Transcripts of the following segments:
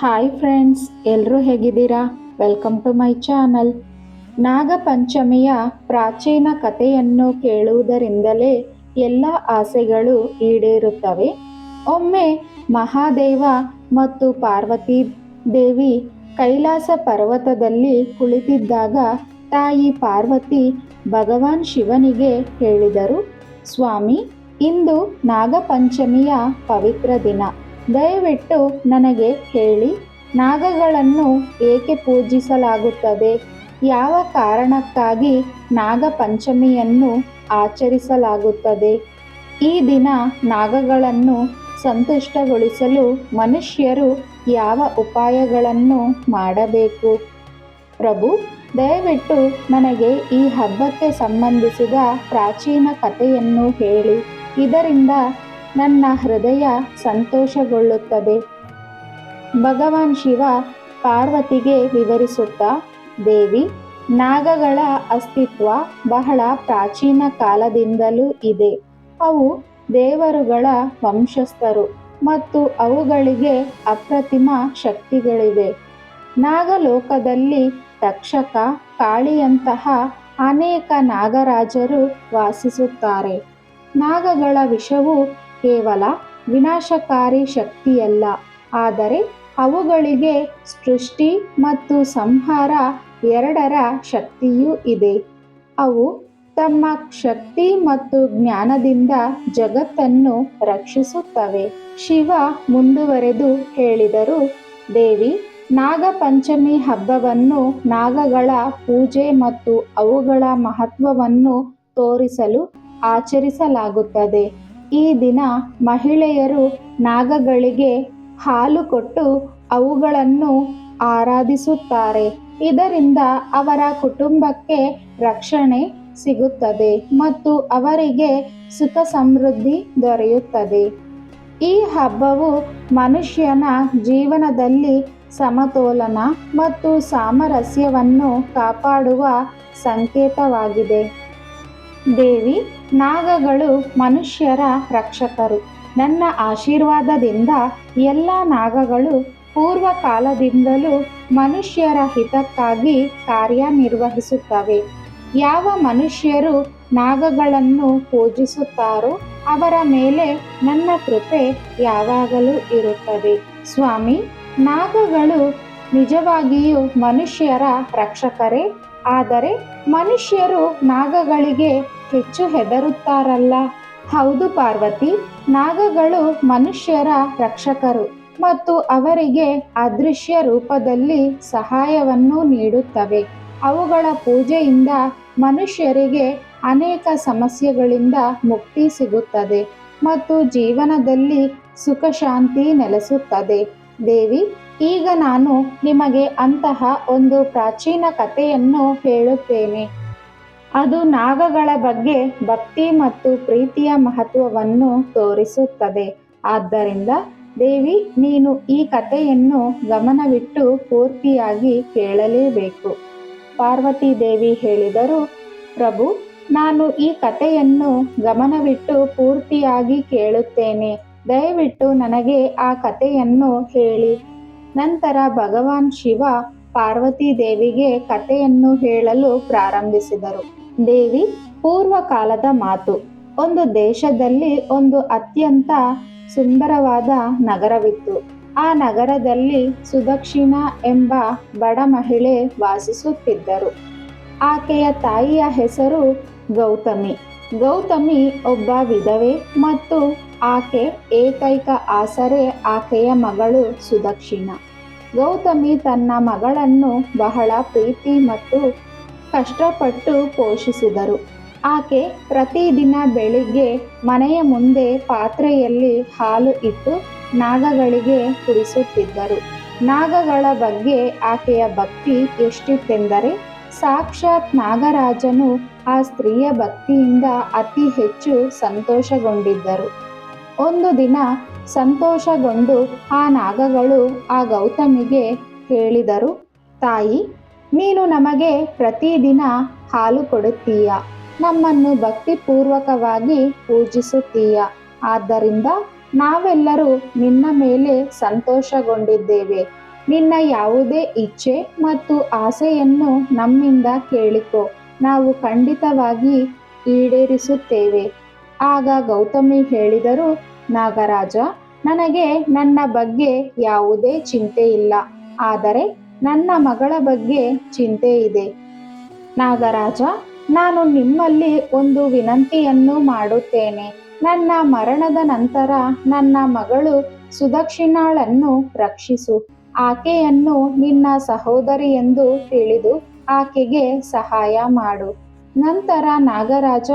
Hi friends ಎಲ್ಲರೂ ಹೇಗಿದ್ದೀರಾ? Welcome to my channel ನಾಗಪಂಚಮಿಯ ಪ್ರಾಚೀನ ಕಥೆಯನ್ನು ಕೇಳುವುದರಿಂದಲೇ ಎಲ್ಲ ಆಸೆಗಳು ಈಡೇರುತ್ತವೆ. ಒಮ್ಮೆ ಮಹಾದೇವ ಮತ್ತು ಪಾರ್ವತಿ ದೇವಿ ಕೈಲಾಸ ಪರ್ವತದಲ್ಲಿ ಕುಳಿತಿದ್ದಾಗ ತಾಯಿ ಪಾರ್ವತಿ ಭಗವಾನ್ ಶಿವನಿಗೆ ಹೇಳಿದರು, ಸ್ವಾಮಿ, ಇಂದು ನಾಗಪಂಚಮಿಯ ಪವಿತ್ರ ದಿನ. ದಯವಿಟ್ಟು ನನಗೆ ಹೇಳಿ, ನಾಗಗಳನ್ನು ಏಕೆ ಪೂಜಿಸಲಾಗುತ್ತದೆ? ಯಾವ ಕಾರಣಕ್ಕಾಗಿ ನಾಗಪಂಚಮಿಯನ್ನು ಆಚರಿಸಲಾಗುತ್ತದೆ? ಈ ದಿನ ನಾಗಗಳನ್ನು ಸಂತುಷ್ಟಗೊಳಿಸಲು ಮನುಷ್ಯರು ಯಾವ ಉಪಾಯಗಳನ್ನು ಮಾಡಬೇಕು? ಪ್ರಭು, ದಯವಿಟ್ಟು ನನಗೆ ಈ ಹಬ್ಬಕ್ಕೆ ಸಂಬಂಧಿಸಿದ ಪ್ರಾಚೀನ ಕಥೆಯನ್ನು ಹೇಳಿ. ಇದರಿಂದ ನನ್ನ ಹೃದಯ ಸಂತೋಷಗೊಳ್ಳುತ್ತದೆ. ಭಗವಾನ್ ಶಿವ ಪಾರ್ವತಿಗೆ ವಿವರಿಸುತ್ತಾ, ದೇವಿ, ನಾಗಗಳ ಅಸ್ತಿತ್ವ ಬಹಳ ಪ್ರಾಚೀನ ಕಾಲದಿಂದಲೂ ಇದೆ. ಅವು ದೇವರುಗಳ ವಂಶಸ್ಥರು ಮತ್ತು ಅವುಗಳಿಗೆ ಅಪ್ರತಿಮ ಶಕ್ತಿಗಳಿವೆ. ನಾಗಲೋಕದಲ್ಲಿ ತಕ್ಷಕ, ಕಾಳಿಯಂತಹ ಅನೇಕ ನಾಗರಾಜರು ವಾಸಿಸುತ್ತಾರೆ. ನಾಗಗಳ ವಿಷವು ಕೇವಲ ವಿನಾಶಕಾರಿ ಶಕ್ತಿಯಲ್ಲ, ಆದರೆ ಅವುಗಳಿಗೆ ಸೃಷ್ಟಿ ಮತ್ತು ಸಂಹಾರ ಎರಡರ ಶಕ್ತಿಯೂ ಇದೆ. ಅವು ತಮ್ಮ ಶಕ್ತಿ ಮತ್ತು ಜ್ಞಾನದಿಂದ ಜಗತ್ತನ್ನು ರಕ್ಷಿಸುತ್ತವೆ. ಶಿವ ಮುಂದುವರೆದು ಹೇಳಿದರು, ದೇವಿ, ನಾಗಪಂಚಮಿ ಹಬ್ಬವನ್ನು ನಾಗಗಳ ಪೂಜೆ ಮತ್ತು ಅವುಗಳ ಮಹತ್ವವನ್ನು ತೋರಿಸಲು ಆಚರಿಸಲಾಗುತ್ತದೆ. ಈ ದಿನ ಮಹಿಳೆಯರು ನಾಗಗಳಿಗೆ ಹಾಲು ಕೊಟ್ಟು ಅವುಗಳನ್ನು ಆರಾಧಿಸುತ್ತಾರೆ. ಇದರಿಂದ ಅವರ ಕುಟುಂಬಕ್ಕೆ ರಕ್ಷಣೆ ಸಿಗುತ್ತದೆ ಮತ್ತು ಅವರಿಗೆ ಸುಖ ಸಮೃದ್ಧಿ ದೊರೆಯುತ್ತದೆ. ಈ ಹಬ್ಬವು ಮನುಷ್ಯನ ಜೀವನದಲ್ಲಿ ಸಮತೋಲನ ಮತ್ತು ಸಾಮರಸ್ಯವನ್ನು ಕಾಪಾಡುವ ಸಂಕೇತವಾಗಿದೆ. ದೇವಿ, ನಾಗಗಳು ಮನುಷ್ಯರ ರಕ್ಷಕರು. ನನ್ನ ಆಶೀರ್ವಾದದಿಂದ ಎಲ್ಲ ನಾಗಗಳು ಪೂರ್ವ ಕಾಲದಿಂದಲೂ ಮನುಷ್ಯರ ಹಿತಕ್ಕಾಗಿ ಕಾರ್ಯನಿರ್ವಹಿಸುತ್ತವೆ. ಯಾವ ಮನುಷ್ಯರು ನಾಗಗಳನ್ನು ಪೂಜಿಸುತ್ತಾರೋ ಅವರ ಮೇಲೆ ನನ್ನ ಕೃಪೆ ಯಾವಾಗಲೂ ಇರುತ್ತದೆ. ಸ್ವಾಮಿ, ನಾಗಗಳು ನಿಜವಾಗಿಯೂ ಮನುಷ್ಯರ ರಕ್ಷಕರೇ, ಆದರೆ ಮನುಷ್ಯರು ನಾಗಗಳಿಗೆ ಹೆಚ್ಚು ಹೆದರುತ್ತಾರಲ್ಲ? ಹೌದು ಪಾರ್ವತಿ, ನಾಗಗಳು ಮನುಷ್ಯರ ರಕ್ಷಕರು ಮತ್ತು ಅವರಿಗೆ ಅದೃಶ್ಯ ರೂಪದಲ್ಲಿ ಸಹಾಯವನ್ನು ನೀಡುತ್ತವೆ. ಅವುಗಳ ಪೂಜೆಯಿಂದ ಮನುಷ್ಯರಿಗೆ ಅನೇಕ ಸಮಸ್ಯೆಗಳಿಂದ ಮುಕ್ತಿ ಸಿಗುತ್ತದೆ ಮತ್ತು ಜೀವನದಲ್ಲಿ ಸುಖ ಶಾಂತಿ ನೆಲೆಸುತ್ತದೆ. ದೇವಿ, ಈಗ ನಾನು ನಿಮಗೆ ಅಂತಹ ಒಂದು ಪ್ರಾಚೀನ ಕಥೆಯನ್ನು ಹೇಳುತ್ತೇನೆ. ಅದು ನಾಗಗಳ ಬಗ್ಗೆ ಭಕ್ತಿ ಮತ್ತು ಪ್ರೀತಿಯ ಮಹತ್ವವನ್ನು ತೋರಿಸುತ್ತದೆ. ಆದ್ದರಿಂದ ದೇವಿ, ನೀನು ಈ ಕಥೆಯನ್ನು ಗಮನವಿಟ್ಟು ಪೂರ್ತಿಯಾಗಿ ಕೇಳಲೇಬೇಕು. ಪಾರ್ವತಿ ದೇವಿ ಹೇಳಿದರು, ಪ್ರಭು, ನಾನು ಈ ಕಥೆಯನ್ನು ಗಮನವಿಟ್ಟು ಪೂರ್ತಿಯಾಗಿ ಕೇಳುತ್ತೇನೆ. ದಯವಿಟ್ಟು ನನಗೆ ಆ ಕಥೆಯನ್ನು ಹೇಳಿ. ನಂತರ ಭಗವಾನ್ ಶಿವ ಪಾರ್ವತಿ ದೇವಿಗೆ ಕಥೆಯನ್ನು ಹೇಳಲು ಪ್ರಾರಂಭಿಸಿದರು. ದೇವಿ ಪೂರ್ವ ಕಾಲದ ಮಾತು. ಒಂದು ದೇಶದಲ್ಲಿ ಒಂದು ಅತ್ಯಂತ ಸುಂದರವಾದ ನಗರವಿತ್ತು. ಆ ನಗರದಲ್ಲಿ ಸುದಕ್ಷಿಣ ಎಂಬ ಬಡ ಮಹಿಳೆ ವಾಸಿಸುತ್ತಿದ್ದರು. ಆಕೆಯ ತಾಯಿಯ ಹೆಸರು ಗೌತಮಿ. ಗೌತಮಿ ಒಬ್ಬ ವಿಧವೆ ಮತ್ತು ಆಕೆ ಏಕೈಕ ಆಸರೆ ಆಕೆಯ ಮಗಳು ಸುದಕ್ಷಿಣ. ಗೌತಮಿ ತನ್ನ ಮಗಳನ್ನು ಬಹಳ ಪ್ರೀತಿ ಮತ್ತು ಕಷ್ಟಪಟ್ಟು ಪೋಷಿಸಿದರು. ಆಕೆ ಪ್ರತಿದಿನ ಬೆಳಿಗ್ಗೆ ಮನೆಯ ಮುಂದೆ ಪಾತ್ರೆಯಲ್ಲಿ ಹಾಲು ಇಟ್ಟು ನಾಗಗಳಿಗೆ ಕುಡಿಸುತ್ತಿದ್ದರು. ನಾಗಗಳ ಬಗ್ಗೆ ಆಕೆಯ ಭಕ್ತಿ ಎಷ್ಟಿತ್ತೆಂದರೆ, ಸಾಕ್ಷಾತ್ ನಾಗರಾಜನು ಆ ಸ್ತ್ರೀಯ ಭಕ್ತಿಯಿಂದ ಅತಿ ಹೆಚ್ಚು ಸಂತೋಷಗೊಂಡಿದ್ದರು. ಒಂದು ದಿನ ಸಂತೋಷಗೊಂಡು ಆ ನಾಗಗಳು ಆ ಗೌತಮಿಗೆ ಹೇಳಿದರು, ತಾಯಿ ನೀನು ನಮಗೆ ಪ್ರತಿದಿನ ಹಾಲು ಕೊಡುತ್ತೀಯ. ನಮ್ಮನ್ನು ಭಕ್ತಿಪೂರ್ವಕವಾಗಿ ಪೂಜಿಸುತ್ತೀಯ. ಆದ್ದರಿಂದ ನಾವೆಲ್ಲರೂ ನಿನ್ನ ಮೇಲೆ ಸಂತೋಷಗೊಂಡಿದ್ದೇವೆ. ನಿನ್ನ ಯಾವುದೇ ಇಚ್ಛೆ ಮತ್ತು ಆಸೆಯನ್ನು ನಮ್ಮಿಂದ ಕೇಳಿಕೊ. ನಾವು ಖಂಡಿತವಾಗಿ ಈಡೇರಿಸುತ್ತೇವೆ. ಆಗ ಗೌತಮಿ ಹೇಳಿದರು, ನಾಗರಾಜ, ನನಗೆ ನನ್ನ ಬಗ್ಗೆ ಯಾವುದೇ ಚಿಂತೆ ಇಲ್ಲ ಆದರೆ ನನ್ನ ಮಗಳ ಬಗ್ಗೆ ಚಿಂತೆ ಇದೆ. ನಾಗರಾಜ, ನಾನು ನಿಮ್ಮಲ್ಲಿ ಒಂದು ವಿನಂತಿಯನ್ನು ಮಾಡುತ್ತೇನೆ. ನನ್ನ ಮರಣದ ನಂತರ ನನ್ನ ಮಗಳು ಸುದಕ್ಷಿಣಾಳನ್ನು ರಕ್ಷಿಸು. ಆಕೆಯನ್ನು ನಿನ್ನ ಸಹೋದರಿ ಎಂದು ತಿಳಿದು ಆಕೆಗೆ ಸಹಾಯ ಮಾಡು. ನಂತರ ನಾಗರಾಜ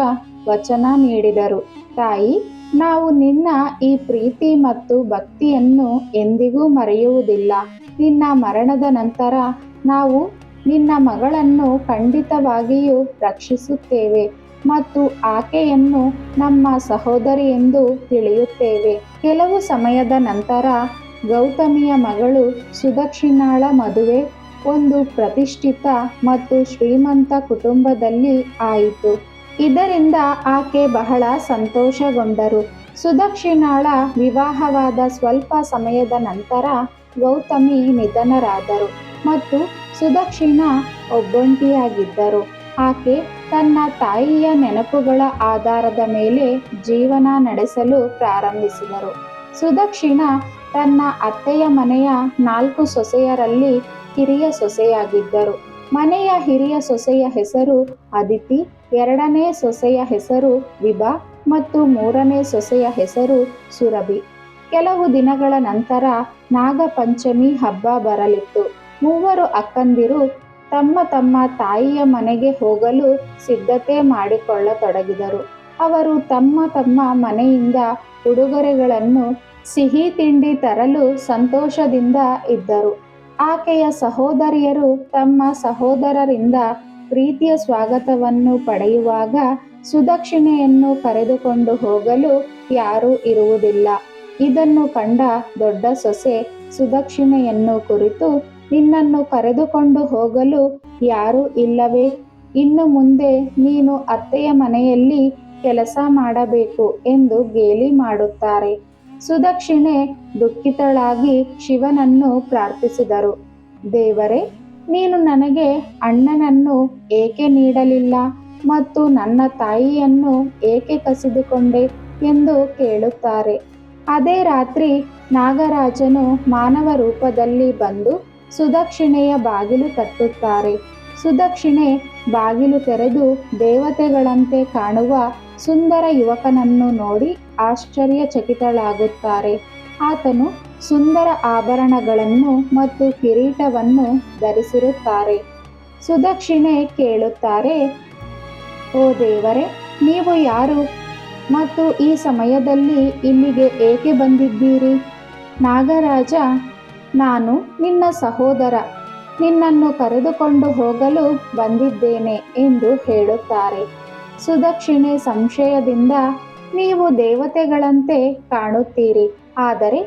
ವಚನ ನೀಡಿದರು. ತಾಯಿ ನಾವು ನಿನ್ನ ಈ ಪ್ರೀತಿ ಮತ್ತು ಭಕ್ತಿಯನ್ನು ಎಂದಿಗೂ ಮರೆಯುವುದಿಲ್ಲ. ನಿನ್ನ ಮರಣದ ನಂತರ ನಾವು ನಿನ್ನ ಮಗಳನ್ನು ಖಂಡಿತವಾಗಿಯೂ ರಕ್ಷಿಸುತ್ತೇವೆ ಮತ್ತು ಆಕೆಯನ್ನು ನಮ್ಮ ಸಹೋದರಿ ಎಂದು ತಿಳಿಯುತ್ತೇವೆ. ಕೆಲವು ಸಮಯದ ನಂತರ ಗೌತಮಿಯ ಮಗಳು ಸುದಕ್ಷಿಣಾಳ ಮದುವೆ ಒಂದು ಪ್ರತಿಷ್ಠಿತ ಮತ್ತು ಶ್ರೀಮಂತ ಕುಟುಂಬದಲ್ಲಿ ಆಯಿತು. ಇದರಿಂದ ಆಕೆ ಬಹಳ ಸಂತೋಷಗೊಂಡರು. ಸುದಕ್ಷಿಣಾಳ ವಿವಾಹವಾದ ಸ್ವಲ್ಪ ಸಮಯದ ನಂತರ ಗೌತಮಿ ನಿಧನರಾದರು ಮತ್ತು ಸುದಕ್ಷಿಣ ಒಬ್ಬಂಟಿಯಾಗಿದ್ದರು. ಆಕೆ ತನ್ನ ತಾಯಿಯ ನೆನಪುಗಳ ಆಧಾರದ ಮೇಲೆ ಜೀವನ ನಡೆಸಲು ಪ್ರಾರಂಭಿಸಿದರು. ಸುದಕ್ಷಿಣ ತನ್ನ ಅತ್ತೆಯ ಮನೆಯ ನಾಲ್ಕು ಸೊಸೆಯರಲ್ಲಿ ಕಿರಿಯ ಸೊಸೆಯಾಗಿದ್ದರು. ಮನೆಯ ಹಿರಿಯ ಸೊಸೆಯ ಹೆಸರು ಅದಿತಿ ಎರಡನೇ ಸೊಸೆಯ ಹೆಸರು ವಿಭಾ ಮತ್ತು ಮೂರನೇ ಸೊಸೆಯ ಹೆಸರು ಸುರಭಿ. ಕೆಲವು ದಿನಗಳ ನಂತರ ನಾಗಪಂಚಮಿ ಹಬ್ಬ ಬರಲಿತ್ತು. ಮೂವರು ಅಕ್ಕಂದಿರು ತಮ್ಮ ತಮ್ಮ ತಾಯಿಯ ಮನೆಗೆ ಹೋಗಲು ಸಿದ್ಧತೆ ಮಾಡಿಕೊಳ್ಳತೊಡಗಿದರು. ಅವರು ತಮ್ಮ ತಮ್ಮ ಮನೆಯಿಂದ ಉಡುಗೊರೆಗಳನ್ನು, ಸಿಹಿ ತಿಂಡಿ ತರಲು ಸಂತೋಷದಿಂದ ಇದ್ದರು. ಆಕೆಯ ಸಹೋದರಿಯರು ತಮ್ಮ ಸಹೋದರರಿಂದ ಪ್ರೀತಿಯ ಸ್ವಾಗತವನ್ನು ಪಡೆಯುವಾಗ ಸುದಕ್ಷಿಣೆಯನ್ನು ಕರೆದುಕೊಂಡು ಹೋಗಲು ಯಾರೂ ಇರುವುದಿಲ್ಲ. ಇದನ್ನು ಕಂಡ ದೊಡ್ಡ ಸೊಸೆ ಸುದಕ್ಷಿಣೆಯನ್ನು ಕುರಿತು, ನಿನ್ನನ್ನು ಕರೆದುಕೊಂಡು ಹೋಗಲು ಯಾರೂ ಇಲ್ಲವೇ? ಇನ್ನು ಮುಂದೆ ನೀನು ಅತ್ತೆಯ ಮನೆಯಲ್ಲಿ ಕೆಲಸ ಮಾಡಬೇಕು ಎಂದು ಗೇಲಿ ಮಾಡುತ್ತಾರೆ. ಸುದಕ್ಷಿಣೆ ದುಃಖಿತಳಾಗಿ ಶಿವನನ್ನು ಪ್ರಾರ್ಥಿಸಿದರು. ದೇವರೇ, ನೀನು ನನಗೆ ಅಣ್ಣನನ್ನು ಏಕೆ ನೀಡಲಿಲ್ಲ ಮತ್ತು ನನ್ನ ತಾಯಿಯನ್ನು ಏಕೆ ಕಸಿದುಕೊಂಡೆ ಎಂದು ಕೇಳುತ್ತಾರೆ. ಅದೇ ರಾತ್ರಿ ನಾಗರಾಜನು ಮಾನವ ರೂಪದಲ್ಲಿ ಬಂದು ಸುದಕ್ಷಿಣೆಯ ಬಾಗಿಲು ತಟ್ಟುತ್ತಾರೆ ಸುದಕ್ಷಿಣೆ ಬಾಗಿಲು ತೆರೆದು ದೇವತೆಗಳಂತೆ ಕಾಣುವ ಸುಂದರ ಯುವಕನನ್ನು ನೋಡಿ ಆಶ್ಚರ್ಯಚಕಿತಳಾಗುತ್ತಾರೆ. ಆತನು ಸುಂದರ ಆಭರಣಗಳನ್ನು ಮತ್ತು ಕಿರೀಟವನ್ನು ಧರಿಸಿರುತ್ತಾರೆ. ಸುದಕ್ಷಿಣೆ ಕೇಳುತ್ತಾರೆ, ಓ ದೇವರೇ, ನೀವು ಯಾರು? ಮತ್ತು ಈ ಸಮಯದಲ್ಲಿ ಇಲ್ಲಿಗೆ ಏಕೆ ಬಂದಿದ್ದೀರಿ? ನಾಗರಾಜ, ನಾನು ನಿನ್ನ ಸಹೋದರ. ನಿನ್ನನ್ನು ಕರೆದುಕೊಂಡು ಹೋಗಲು ಬಂದಿದ್ದೇನೆ ಎಂದು ಹೇಳುತ್ತಾರೆ. ಸುದಕ್ಷಿಣೆ ಸಂಶಯದಿಂದ ನೀವು ದೇವತೆಗಳಂತೆ ಕಾಣುತ್ತೀರಿ. ಆದರೆ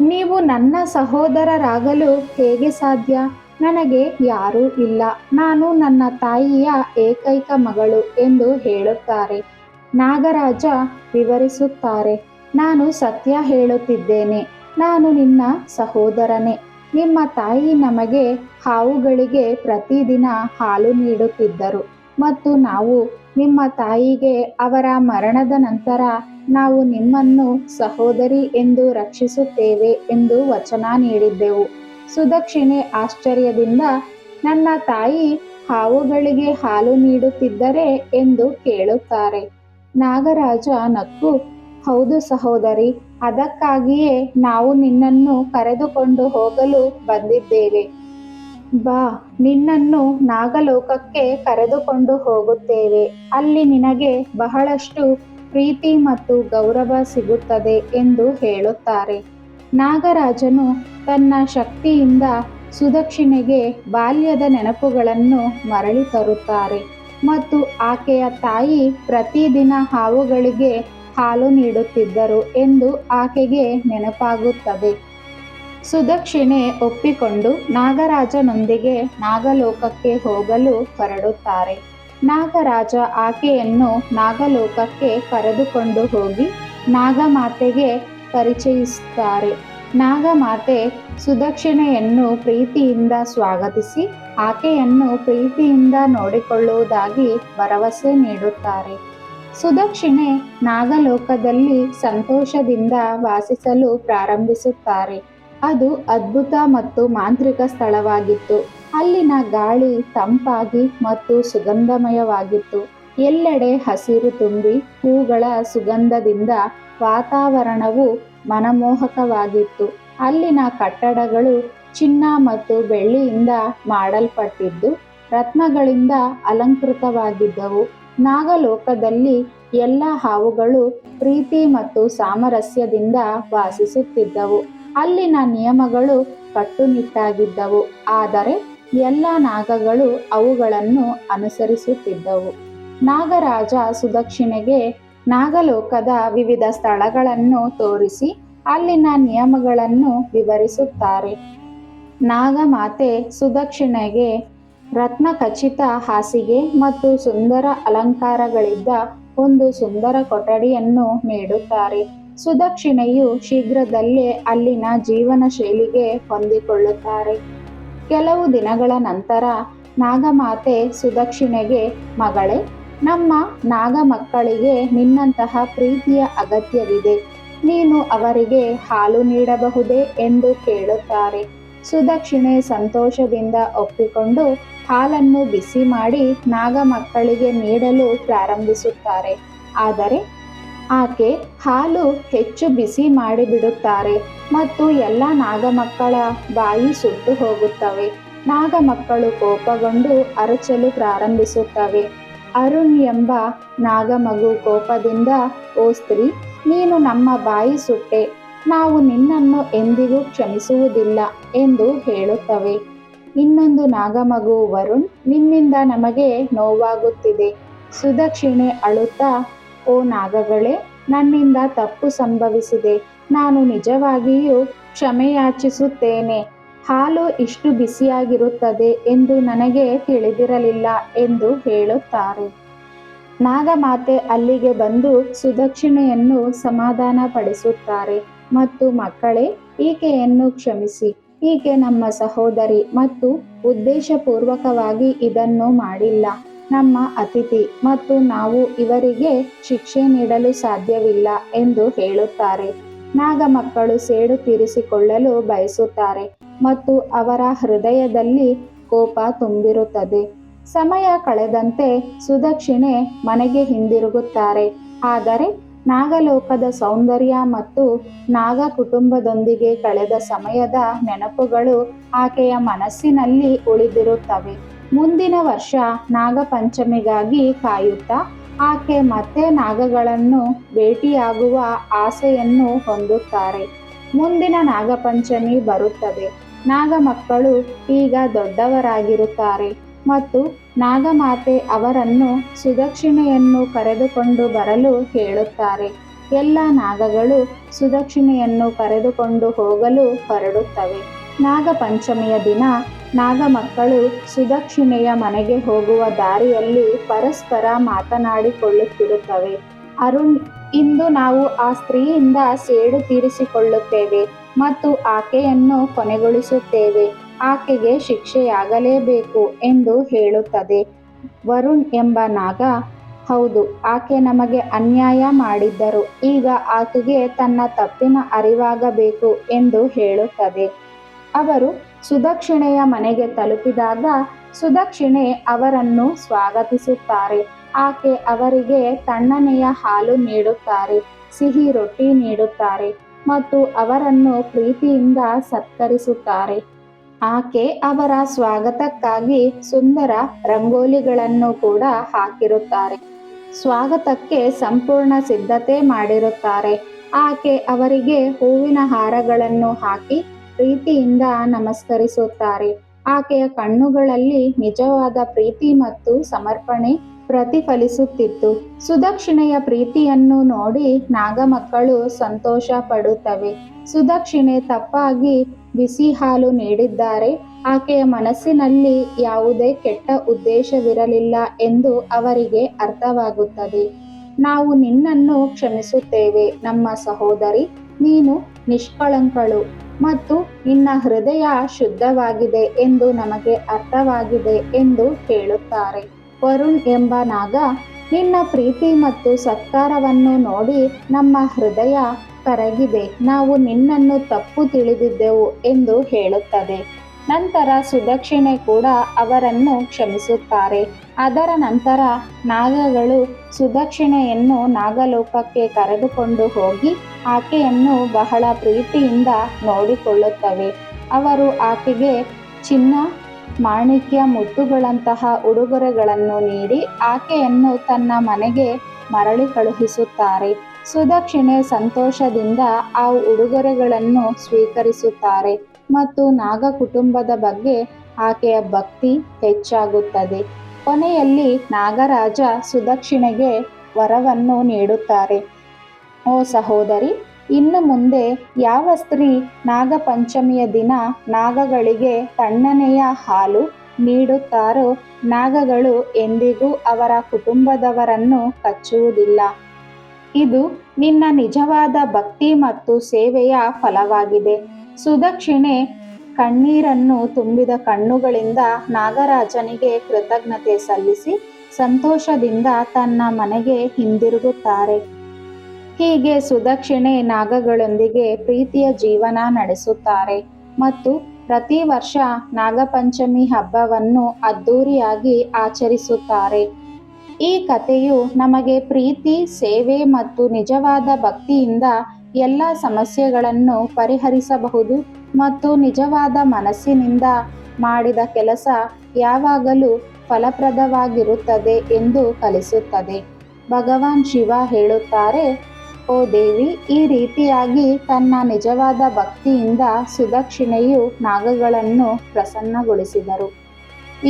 ನೀವು ನನ್ನ ಸಹೋದರರಾಗಲು ಹೇಗೆ ಸಾಧ್ಯ? ನನಗೆ ಯಾರೂ ಇಲ್ಲ. ನಾನು ನನ್ನ ತಾಯಿಯ ಏಕೈಕ ಮಗಳು ಎಂದು ಹೇಳುತ್ತಾರೆ. ನಾಗರಾಜ ವಿವರಿಸುತ್ತಾರೆ, ನಾನು ಸತ್ಯ ಹೇಳುತ್ತಿದ್ದೇನೆ. ನಾನು ನಿನ್ನ ಸಹೋದರನೇ. ನಿಮ್ಮ ತಾಯಿ ನಮಗೆ ಹಾವುಗಳಿಗೆ ಪ್ರತಿದಿನ ಹಾಲು ನೀಡುತ್ತಿದ್ದರು. ಮತ್ತು ನಾವು ನಿಮ್ಮ ತಾಯಿಗೆ ಅವರ ಮರಣದ ನಂತರ ನಾವು ನಿಮ್ಮನ್ನು ಸಹೋದರಿ ಎಂದು ರಕ್ಷಿಸುತ್ತೇವೆ ಎಂದು ವಚನ ನೀಡಿದ್ದೆವು. ಸುದಕ್ಷಿಣೆ ಆಶ್ಚರ್ಯದಿಂದ ನನ್ನ ತಾಯಿ ಹಾವುಗಳಿಗೆ ಹಾಲು ನೀಡುತ್ತಿದ್ದರೆ ಎಂದು ಕೇಳುತ್ತಾರೆ. ನಾಗರಾಜ ನಕ್ಕು, ಹೌದು ಸಹೋದರಿ, ಅದಕ್ಕಾಗಿಯೇ ನಾವು ನಿನ್ನನ್ನು ಕರೆದುಕೊಂಡು ಹೋಗಲು ಬಂದಿದ್ದೇವೆ. ಬಾ, ನಿನ್ನನ್ನು ನಾಗಲೋಕಕ್ಕೆ ಕರೆದುಕೊಂಡು ಹೋಗುತ್ತೇವೆ. ಅಲ್ಲಿ ನಿನಗೆ ಬಹಳಷ್ಟು ಪ್ರೀತಿ ಮತ್ತು ಗೌರವ ಸಿಗುತ್ತದೆ ಎಂದು ಹೇಳುತ್ತಾರೆ. ನಾಗರಾಜನು ತನ್ನ ಶಕ್ತಿಯಿಂದ ಸುದಕ್ಷಿಣೆಗೆ ಬಾಲ್ಯದ ನೆನಪುಗಳನ್ನು ಮರಳಿ ತರುತ್ತಾರೆ ಮತ್ತು ಆಕೆಯ ತಾಯಿ ಪ್ರತಿದಿನ ಹಾವುಗಳಿಗೆ ಹಾಲು ನೀಡುತ್ತಿದ್ದರು ಎಂದು ಆಕೆಗೆ ನೆನಪಾಗುತ್ತದೆ. ಸುದಕ್ಷಿಣೆ ಒಪ್ಪಿಕೊಂಡು ನಾಗರಾಜನೊಂದಿಗೆ ನಾಗಲೋಕಕ್ಕೆ ಹೋಗಲು ಹೊರಡುತ್ತಾರೆ. ನಾಗರಾಜ ಆಕೆಯನ್ನು ನಾಗಲೋಕಕ್ಕೆ ಕರೆದುಕೊಂಡು ಹೋಗಿ ನಾಗಮಾತೆಗೆ ಪರಿಚಯಿಸುತ್ತಾರೆ. ನಾಗಮಾತೆ ಸುದಕ್ಷಿಣೆಯನ್ನು ಪ್ರೀತಿಯಿಂದ ಸ್ವಾಗತಿಸಿ ಆಕೆಯನ್ನು ಪ್ರೀತಿಯಿಂದ ನೋಡಿಕೊಳ್ಳುವುದಾಗಿ ಭರವಸೆ ನೀಡುತ್ತಾರೆ. ಸುದಕ್ಷಿಣೆ ನಾಗಲೋಕದಲ್ಲಿ ಸಂತೋಷದಿಂದ ವಾಸಿಸಲು ಪ್ರಾರಂಭಿಸುತ್ತಾರೆ. ಅದು ಅದ್ಭುತ ಮತ್ತು ಮಾಂತ್ರಿಕ ಸ್ಥಳವಾಗಿತ್ತು. ಅಲ್ಲಿನ ಗಾಳಿ ತಂಪಾಗಿ ಮತ್ತು ಸುಗಂಧಮಯವಾಗಿತ್ತು. ಎಲ್ಲೆಡೆ ಹಸಿರು ತುಂಬಿ ಹೂಗಳ ಸುಗಂಧದಿಂದ ವಾತಾವರಣವು ಮನಮೋಹಕವಾಗಿತ್ತು. ಅಲ್ಲಿನ ಕಟ್ಟಡಗಳು ಚಿನ್ನ ಮತ್ತು ಬೆಳ್ಳಿಯಿಂದ ಮಾಡಲ್ಪಟ್ಟಿದ್ದು, ರತ್ನಗಳಿಂದ ಅಲಂಕೃತವಾಗಿದ್ದವು. ನಾಗಲೋಕದಲ್ಲಿ ಎಲ್ಲ ಹಾವುಗಳು ಪ್ರೀತಿ ಮತ್ತು ಸಾಮರಸ್ಯದಿಂದ ವಾಸಿಸುತ್ತಿದ್ದವು. ಅಲ್ಲಿನ ನಿಯಮಗಳು ಕಟ್ಟುನಿಟ್ಟಾಗಿದ್ದವು. ಆದರೆ ಎಲ್ಲ ನಾಗಗಳು ಅವುಗಳನ್ನು ಅನುಸರಿಸುತ್ತಿದ್ದವು. ನಾಗರಾಜ ಸುದಕ್ಷಿಣೆಗೆ ನಾಗಲೋಕದ ವಿವಿಧ ಸ್ಥಳಗಳನ್ನು ತೋರಿಸಿ ಅಲ್ಲಿನ ನಿಯಮಗಳನ್ನು ವಿವರಿಸುತ್ತಾರೆ. ನಾಗಮಾತೆ ಸುದಕ್ಷಿಣೆಗೆ ರತ್ನ ಖಚಿತ ಹಾಸಿಗೆ ಮತ್ತು ಸುಂದರ ಅಲಂಕಾರಗಳಿದ್ದ ಒಂದು ಸುಂದರ ಕೊಠಡಿಯನ್ನು ನೀಡುತ್ತಾರೆ. ಸುದಕ್ಷಿಣೆಯು ಶೀಘ್ರದಲ್ಲೇ ಅಲ್ಲಿನ ಜೀವನ ಶೈಲಿಗೆ ಹೊಂದಿಕೊಳ್ಳುತ್ತಾರೆ. ಕೆಲವು ದಿನಗಳ ನಂತರ ನಾಗಮಾತೆ ಸುದಕ್ಷಿಣೆಗೆ, ಮಗಳೇ, ನಮ್ಮ ನಾಗ ಮಕ್ಕಳಿಗೆ ನಿನ್ನಂತಹ ಪ್ರೀತಿಯ ಅಗತ್ಯವಿದೆ. ನೀನು ಅವರಿಗೆ ಹಾಲು ನೀಡಬಹುದೇ? ಎಂದು ಕೇಳುತ್ತಾರೆ. ಸುದಕ್ಷಿಣೆ ಸಂತೋಷದಿಂದ ಒಪ್ಪಿಕೊಂಡು ಹಾಲನ್ನು ಬಿಸಿ ಮಾಡಿ ನಾಗ ಮಕ್ಕಳಿಗೆ ನೀಡಲು ಪ್ರಾರಂಭಿಸುತ್ತಾರೆ. ಆದರೆ ಆಕೆ ಹಾಲು ಹೆಚ್ಚು ಬಿಸಿ ಮಾಡಿಬಿಡುತ್ತಾರೆ ಮತ್ತು ಎಲ್ಲ ನಾಗಮಕ್ಕಳ ಬಾಯಿ ಸುಟ್ಟು ಹೋಗುತ್ತವೆ. ನಾಗಮಕ್ಕಳು ಕೋಪಗೊಂಡು ಅರಚಲು ಪ್ರಾರಂಭಿಸುತ್ತವೆ. ಅರುಣ್ ಎಂಬ ನಾಗಮಗು ಕೋಪದಿಂದ, ಓ ಸ್ತ್ರೀ, ನೀನು ನಮ್ಮ ಬಾಯಿ ಸುಟ್ಟೆ. ನಾವು ನಿನ್ನನ್ನು ಎಂದಿಗೂ ಕ್ಷಮಿಸುವುದಿಲ್ಲ ಎಂದು ಹೇಳುತ್ತವೆ. ಇನ್ನೊಂದು ನಾಗಮಗು ವರುಣ್, ನಿಮ್ಮಿಂದ ನಮಗೆ ನೋವಾಗುತ್ತಿದೆ. ಸುದಕ್ಷಿಣೆ ಅಳುತ್ತಾ ಓ ನಾಗಗಳೇ, ನನ್ನಿಂದ ತಪ್ಪು ಸಂಭವಿಸಿದೆ. ನಾನು ನಿಜವಾಗಿಯೂ ಕ್ಷಮೆಯಾಚಿಸುತ್ತೇನೆ. ಹಾಲು ಇಷ್ಟು ಬಿಸಿಯಾಗಿರುತ್ತದೆ ಎಂದು ನನಗೆ ತಿಳಿದಿರಲಿಲ್ಲ ಎಂದು ಹೇಳುತ್ತಾರೆ. ನಾಗಮಾತೆ ಅಲ್ಲಿಗೆ ಬಂದು ಸುದಕ್ಷಿಣೆಯನ್ನು ಸಮಾಧಾನ ಪಡಿಸುತ್ತಾರೆ ಮತ್ತು ಮಕ್ಕಳೇ, ಈಕೆಯನ್ನು ಕ್ಷಮಿಸಿ. ಈಕೆ ನಮ್ಮ ಸಹೋದರಿ ಮತ್ತು ಉದ್ದೇಶಪೂರ್ವಕವಾಗಿ ಇದನ್ನು ಮಾಡಿಲ್ಲ. ನಮ್ಮ ಅತಿಥಿ ಮತ್ತು ನಾವು ಇವರಿಗೆ ಶಿಕ್ಷೆ ನೀಡಲು ಸಾಧ್ಯವಿಲ್ಲ ಎಂದು ಹೇಳುತ್ತಾರೆ. ನಾಗ ಮಕ್ಕಳು ಸೇಡು ತೀರಿಸಿಕೊಳ್ಳಲು ಬಯಸುತ್ತಾರೆ ಮತ್ತು ಅವರ ಹೃದಯದಲ್ಲಿ ಕೋಪ ತುಂಬಿರುತ್ತದೆ. ಸಮಯ ಕಳೆದಂತೆ ಸುದಕ್ಷಿಣೆ ಮನೆಗೆ ಹಿಂದಿರುಗುತ್ತಾರೆ. ಆದರೆ ನಾಗಲೋಕದ ಸೌಂದರ್ಯ ಮತ್ತು ನಾಗ ಕುಟುಂಬದೊಂದಿಗೆ ಕಳೆದ ಸಮಯದ ನೆನಪುಗಳು ಆಕೆಯ ಮನಸ್ಸಿನಲ್ಲಿ ಉಳಿದಿರುತ್ತವೆ. ಮುಂದಿನ ವರ್ಷ ನಾಗಪಂಚಮಿಗಾಗಿ ಕಾಯುತ್ತಾ ಆಕೆ ಮತ್ತೆ ನಾಗಗಳನ್ನು ಭೇಟಿಯಾಗುವ ಆಸೆಯನ್ನು ಹೊಂದುತ್ತಾರೆ. ಮುಂದಿನ ನಾಗಪಂಚಮಿ ಬರುತ್ತದೆ. ನಾಗ ಮಕ್ಕಳು ಈಗ ದೊಡ್ಡವರಾಗಿರುತ್ತಾರೆ ಮತ್ತು ನಾಗಮಾತೆ ಅವರನ್ನು ಸುದಕ್ಷಿಣೆಯನ್ನು ಕರೆದುಕೊಂಡು ಬರಲು ಹೇಳುತ್ತಾರೆ. ಎಲ್ಲ ನಾಗಗಳು ಸುದಕ್ಷಿಣೆಯನ್ನು ಕರೆದುಕೊಂಡು ಹೋಗಲು ಹೊರಡುತ್ತವೆ. ನಾಗಪಂಚಮಿಯ ದಿನ ನಾಗಮಕ್ಕಳು ಸುದಕ್ಷಿಣೆಯ ಮನೆಗೆ ಹೋಗುವ ದಾರಿಯಲ್ಲಿ ಪರಸ್ಪರ ಮಾತನಾಡಿಕೊಳ್ಳುತ್ತಿರುತ್ತವೆ. ಅರುಣ್, ಇಂದು ನಾವು ಆ ಸ್ತ್ರೀಯಿಂದ ಸೇಡು ತೀರಿಸಿಕೊಳ್ಳುತ್ತೇವೆ ಮತ್ತು ಆಕೆಯನ್ನು ಕೊನೆಗೊಳಿಸುತ್ತೇವೆ. ಆಕೆಗೆ ಶಿಕ್ಷೆಯಾಗಲೇಬೇಕು ಎಂದು ಹೇಳುತ್ತದೆ. ವರುಣ್ ಎಂಬ ನಾಗ, ಹೌದು, ಆಕೆ ನಮಗೆ ಅನ್ಯಾಯ ಮಾಡಿದ್ದರು. ಈಗ ಆಕೆಗೆ ತನ್ನ ತಪ್ಪಿನ ಅರಿವಾಗಬೇಕು ಎಂದು ಹೇಳುತ್ತದೆ. ಅವರು ಸುದಕ್ಷಿಣೆಯ ಮನೆಗೆ ತಲುಪಿದಾಗ ಸುದಕ್ಷಿಣೆ ಅವರನ್ನು ಸ್ವಾಗತಿಸುತ್ತಾರೆ. ಆಕೆ ಅವರಿಗೆ ತಣ್ಣನೆಯ ಹಾಲು ನೀಡುತ್ತಾರೆ, ಸಿಹಿ ರೊಟ್ಟಿ ನೀಡುತ್ತಾರೆ ಮತ್ತು ಅವರನ್ನು ಪ್ರೀತಿಯಿಂದ ಸತ್ಕರಿಸುತ್ತಾರೆ. ಆಕೆ ಅವರ ಸ್ವಾಗತಕ್ಕಾಗಿ ಸುಂದರ ರಂಗೋಲಿಗಳನ್ನು ಕೂಡ ಹಾಕಿರುತ್ತಾರೆ. ಸ್ವಾಗತಕ್ಕೆ ಸಂಪೂರ್ಣ ಸಿದ್ಧತೆ ಮಾಡಿರುತ್ತಾರೆ. ಆಕೆ ಅವರಿಗೆ ಹೂವಿನ ಹಾರಗಳನ್ನು ಹಾಕಿ ಪ್ರೀತಿಯಿಂದ ನಮಸ್ಕರಿಸುತ್ತಾರೆ. ಆಕೆಯ ಕಣ್ಣುಗಳಲ್ಲಿ ನಿಜವಾದ ಪ್ರೀತಿ ಮತ್ತು ಸಮರ್ಪಣೆ ಪ್ರತಿಫಲಿಸುತ್ತಿತ್ತು. ಸುದಕ್ಷಿಣೆಯ ಪ್ರೀತಿಯನ್ನು ನೋಡಿ ನಾಗಮಕ್ಕಳು ಸಂತೋಷ ಪಡುತ್ತವೆ ಸುದಕ್ಷಿಣೆ ತಪ್ಪಾಗಿ ಬಿಸಿ ಹಾಲು ನೀಡಿದ್ದಾರೆ. ಆಕೆಯ ಮನಸ್ಸಿನಲ್ಲಿ ಯಾವುದೇ ಕೆಟ್ಟ ಉದ್ದೇಶವಿರಲಿಲ್ಲ ಎಂದು ಅವರಿಗೆ ಅರ್ಥವಾಗುತ್ತದೆ. ನಾವು ನಿನ್ನನ್ನು ಕ್ಷಮಿಸುತ್ತೇವೆ ನಮ್ಮ ಸಹೋದರಿ. ನೀನು ನಿಷ್ಕಳಂಕಳು. ಮತ್ತು ನಿನ್ನ ಹೃದಯ ಶುದ್ಧವಾಗಿದೆ ಎಂದು ನಮಗೆ ಅರ್ಥವಾಗಿದೆ ಎಂದು ಹೇಳುತ್ತಾರೆ. ವರುಣ್ ಎಂಬ ನಾಗ ನಿನ್ನ ಪ್ರೀತಿ ಮತ್ತು ಸತ್ಕಾರವನ್ನು ನೋಡಿ ನಮ್ಮ ಹೃದಯ ಕರಗಿದೆ. ನಾವು ನಿನ್ನನ್ನು ತಪ್ಪು ತಿಳಿದಿದ್ದೆವು ಎಂದು ಹೇಳುತ್ತದೆ. ನಂತರ ಸುದಕ್ಷಿಣೆ ಕೂಡ ಅವರನ್ನು ಕ್ಷಮಿಸುತ್ತಾರೆ. ಅದರ ನಂತರ ನಾಗಗಳು ಸುದಕ್ಷಿಣೆಯನ್ನು ನಾಗಲೋಕಕ್ಕೆ ಕರೆದುಕೊಂಡು ಹೋಗಿ ಆಕೆಯನ್ನು ಬಹಳ ಪ್ರೀತಿಯಿಂದ ನೋಡಿಕೊಳ್ಳುತ್ತವೆ. ಅವರು ಆಕೆಗೆ ಚಿನ್ನ, ಮಾಣಿಕ್ಯ ಮುತ್ತುಗಳಂತಹ ಉಡುಗೊರೆಗಳನ್ನು ನೀಡಿ ಆಕೆಯನ್ನು ತನ್ನ ಮನೆಗೆ ಮರಳಿ ಕಳುಹಿಸುತ್ತಾರೆ. ಸುದಕ್ಷಿಣೆ ಸಂತೋಷದಿಂದ ಆ ಉಡುಗೊರೆಗಳನ್ನು ಸ್ವೀಕರಿಸುತ್ತಾರೆ. ಮತ್ತು ನಾಗ ಕುಟುಂಬದ ಬಗ್ಗೆ ಆಕೆಯ ಭಕ್ತಿ ಹೆಚ್ಚಾಗುತ್ತದೆ. ಕೊನೆಯಲ್ಲಿ ನಾಗರಾಜ ಸುದಕ್ಷಿಣೆಗೆ ವರವನ್ನು ನೀಡುತ್ತಾರೆ. ಓ ಸಹೋದರಿ, ಇನ್ನು ಮುಂದೆ ಯಾವ ಸ್ತ್ರೀ ನಾಗಪಂಚಮಿಯ ದಿನ ನಾಗಗಳಿಗೆ ತಣ್ಣನೆಯ ಹಾಲು ನೀಡುತ್ತಾರೋ ನಾಗಗಳು ಎಂದಿಗೂ ಅವರ ಕುಟುಂಬದವರನ್ನು ಕಚ್ಚುವುದಿಲ್ಲ. ಇದು ನಿನ್ನ ನಿಜವಾದ ಭಕ್ತಿ ಮತ್ತು ಸೇವೆಯ ಫಲವಾಗಿದೆ. ಸುದಕ್ಷಿಣೆ ಕಣ್ಣೀರನ್ನು ತುಂಬಿದ ಕಣ್ಣುಗಳಿಂದ ನಾಗರಾಜನಿಗೆ ಕೃತಜ್ಞತೆ ಸಲ್ಲಿಸಿ ಸಂತೋಷದಿಂದ ತನ್ನ ಮನೆಗೆ ಹಿಂದಿರುಗುತ್ತಾರೆ. ಹೀಗೆ ಸುದಕ್ಷಿಣೆ ನಾಗಗಳೊಂದಿಗೆ ಪ್ರೀತಿಯ ಜೀವನ ನಡೆಸುತ್ತಾರೆ ಮತ್ತು ಪ್ರತಿ ವರ್ಷ ನಾಗಪಂಚಮಿ ಹಬ್ಬವನ್ನು ಅದ್ದೂರಿಯಾಗಿ ಆಚರಿಸುತ್ತಾರೆ. ಈ ಕಥೆಯು ನಮಗೆ ಪ್ರೀತಿ, ಸೇವೆ ಮತ್ತು ನಿಜವಾದ ಭಕ್ತಿಯಿಂದ ಎಲ್ಲ ಸಮಸ್ಯೆಗಳನ್ನು ಪರಿಹರಿಸಬಹುದು ಮತ್ತು ನಿಜವಾದ ಮನಸ್ಸಿನಿಂದ ಮಾಡಿದ ಕೆಲಸ ಯಾವಾಗಲೂ ಫಲಪ್ರದವಾಗಿರುತ್ತದೆ ಎಂದು ಕಲಿಸುತ್ತದೆ. ಭಗವಾನ್ ಶಿವ ಹೇಳುತ್ತಾರೆ, ಓ ದೇವಿ, ಈ ರೀತಿಯಾಗಿ ತನ್ನ ನಿಜವಾದ ಭಕ್ತಿಯಿಂದ ಸುದಕ್ಷಿಣೆಯು ನಾಗಗಳನ್ನು ಪ್ರಸನ್ನಗೊಳಿಸಿದರು.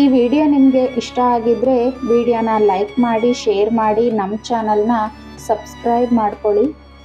ಈ ವಿಡಿಯೋ ನಿಮಗೆ ಇಷ್ಟ ಆಗಿದ್ದರೆ ವಿಡಿಯೋನ ಲೈಕ್ ಮಾಡಿ, ಶೇರ್ ಮಾಡಿ, ನಮ್ಮ ಚಾನಲ್ನ ಸಬ್ಸ್ಕ್ರೈಬ್ ಮಾಡ್ಕೊಳ್ಳಿ.